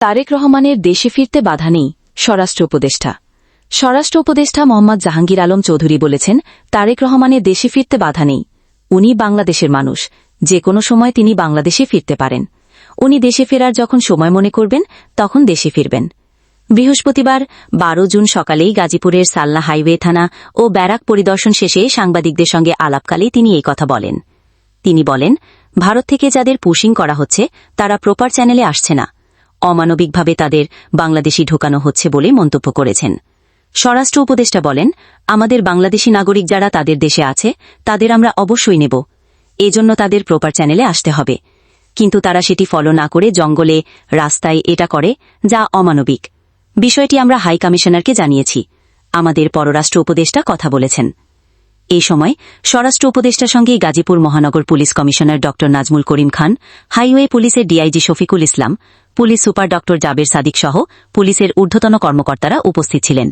তারেক রহমানের দেশে ফিরতে বাধা নেই, স্বরাষ্ট্র উপদেষ্টা। স্বরাষ্ট্র উপদেষ্টা মোহাম্মদ জাহাঙ্গীর আলম চৌধুরী বলেছেন, তারেক রহমানের দেশে ফিরতে বাধা নেই। উনি বাংলাদেশের মানুষ, যে কোনো সময় তিনি বাংলাদেশে ফিরতে পারেন। উনি দেশে ফেরার যখন সময় মনে করবেন, তখন দেশে ফিরবেন। বৃহস্পতিবার, বারো জুন সকালেই গাজীপুরের সালনা হাইওয়ে থানা ও ব্যারাক পরিদর্শন শেষে সাংবাদিকদের সঙ্গে আলাপকালে তিনি এই কথা বলেন। তিনি বলেন, ভারত থেকে যাদের পুশিং করা হচ্ছে, তারা প্রপার চ্যানেলে আসছে না। অমানবিকভাবে তাদের বাংলাদেশি ঢোকানো হচ্ছে বলে মন্তব্য করেছেন। স্বরাষ্ট্র উপদেষ্টা বলেন, আমাদের বাংলাদেশি নাগরিক যারা তাদের দেশে আছে, তাদের আমরা অবশ্যই নেব। এজন্য তাদের প্রপার চ্যানেলে আসতে হবে। কিন্তু তারা সেটি ফলো না করে জঙ্গলে রাস্তায় এটা করে যা অমানবিক। বিষয়টি আমরা হাই কমিশনারকে জানিয়েছি। আমাদের পররাষ্ট্র উপদেষ্টা কথা বলেছেন। এই সময় স্বরাষ্ট্র উপদেষ্টার সঙ্গে গাজীপুর মহানগর পুলিশ কমিশনার ড. নাজমুল করিম খান, হাইওয়ে পুলিশের DIG Shafiqul Islam, police super ড. জাবের সাদিক সহ পুলিশের ঊর্ধ্বতন কর্মকর্তারা উপস্থিত ছিলেন।